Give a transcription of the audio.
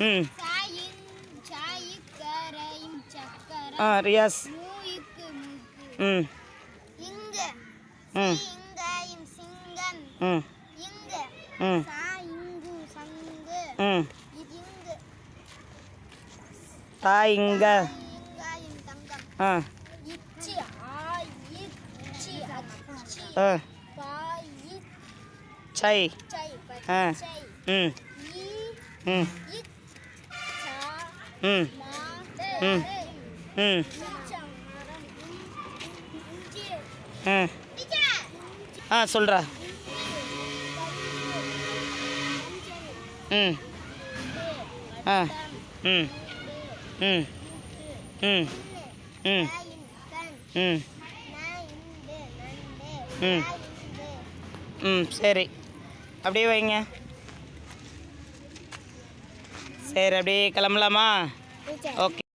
ம். ஆ ரியாஸ். ம். இங்கு ம். இங்காயும் சிங்கம். ம். இங்கு ம். சாயிங்கு சங்கு. ம். இங்கு. தாய் இங்கே இங்காயும் தங்கம். ஆ. இச்சி ஆ இச்சி அச்சி. ஆ. பாய். சை. இச்சை ஆ. பச்சை ம். ஈ. ம். இச்சா ம். ம். ம். ம் ஆ சொல்கிறா ம். ஆ. ம். ம். ம். ம். ம். ம். ம். சரி. அப்படியே வைங்க. சரி அப்படியே கிளம்பலாமா? ஓகே.